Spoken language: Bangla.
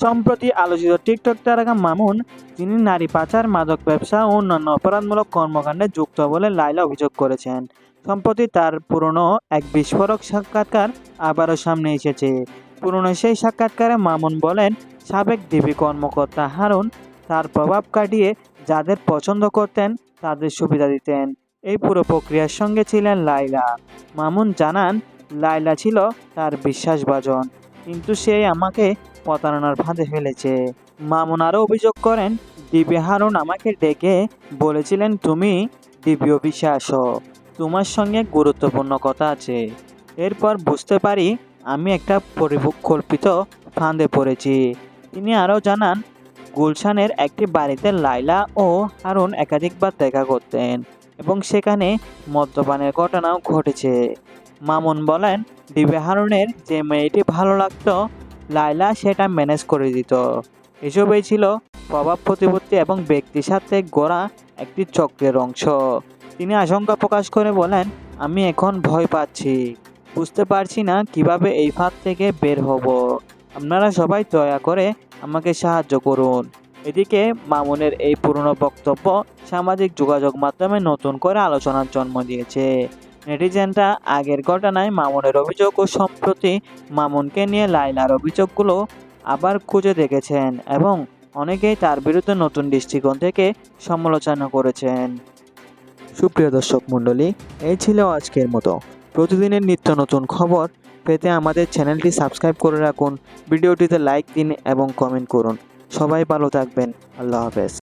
সম্প্রতি আলোচিত টিকটক তারকা মামুন তিনি নারী পাচার, মাদক ব্যবসা ও অন্যান্য অপরাধমূলক কর্মকাণ্ডে যুক্ত বলে লাইলা অভিযোগ করেছেন। সম্প্রতি তার পুরনো এক বিস্ফোরক সাক্ষাৎকার আবারও সামনে এসেছে। পুরনো সেই সাক্ষাৎকারে মামুন বলেন, সাবেক ডিবি কর্মকর্তা হারুন তার প্রভাব কাটিয়ে যাদের পছন্দ করতেন তাদের সুবিধা দিতেন। এই পুরো প্রক্রিয়ার সঙ্গে ছিলেন লাইলা মামুন জানান লাইলা ছিল তার বিশ্বাসভাজন। কিন্তু সে আমাকে প্রতারণার ফাঁদে ফেলেছে। মামুন আরও অভিযোগ করেন ডিবি হারুন আমাকে ডেকে বলেছিলেন, তুমি ডিবি অফিসে আসো তোমার সঙ্গে গুরুত্বপূর্ণ কথা আছে। এরপর বুঝতে পারি আমি একটা পরিকল্পিত ফাঁদে পড়েছি। তিনি আরও জানান, গুলশানের একটি বাড়িতে লাইলা ও হারুন একাধিকবার দেখা করতেন এবং সেখানে মদ্যপানের ঘটনাও ঘটেছে। মামুন বলেন ডিবি হারুনের যে মেয়েটি ভালো লাগতো লাইলা সেটা ম্যানেজ করে দিত। এসবই ছিল প্রভাব প্রতিপত্তি এবং ব্যক্তির সাথে গড়া একটি চক্রের অংশ। তিনি আশঙ্কা প্রকাশ করে বলেন, আমি এখন ভয় পাচ্ছি। বুঝতে পারছি না কীভাবে এই ফাঁদ থেকে বের হব। আপনারা সবাই দয়া করে আমাকে সাহায্য করুন। এদিকে মামুনের এই পুরনো বক্তব্য সামাজিক যোগাযোগ মাধ্যমে নতুন করে আলোচনার জন্ম দিয়েছে। নেটিজেনরা আগের ঘটনায় মামুনের অভিযোগ ও সম্প্রতি মামুনকে নিয়ে লাইলার অভিযোগগুলো আবার খুঁজে দেখেছেন এবং অনেকেই তার বিরুদ্ধে নতুন দৃষ্টিকোণ থেকে সমালোচনা করেছেন। সুপ্রিয় দর্শক মণ্ডলী, এই ছিল আজকের মতো। প্রতিদিনের নিত্য নতুন খবর পেতে আমাদের চ্যানেলটি সাবস্ক্রাইব করে রাখুন, ভিডিওটিতে লাইক দিন এবং কমেন্ট করুন। সবাই ভালো থাকবেন। আল্লাহ হাফেজ।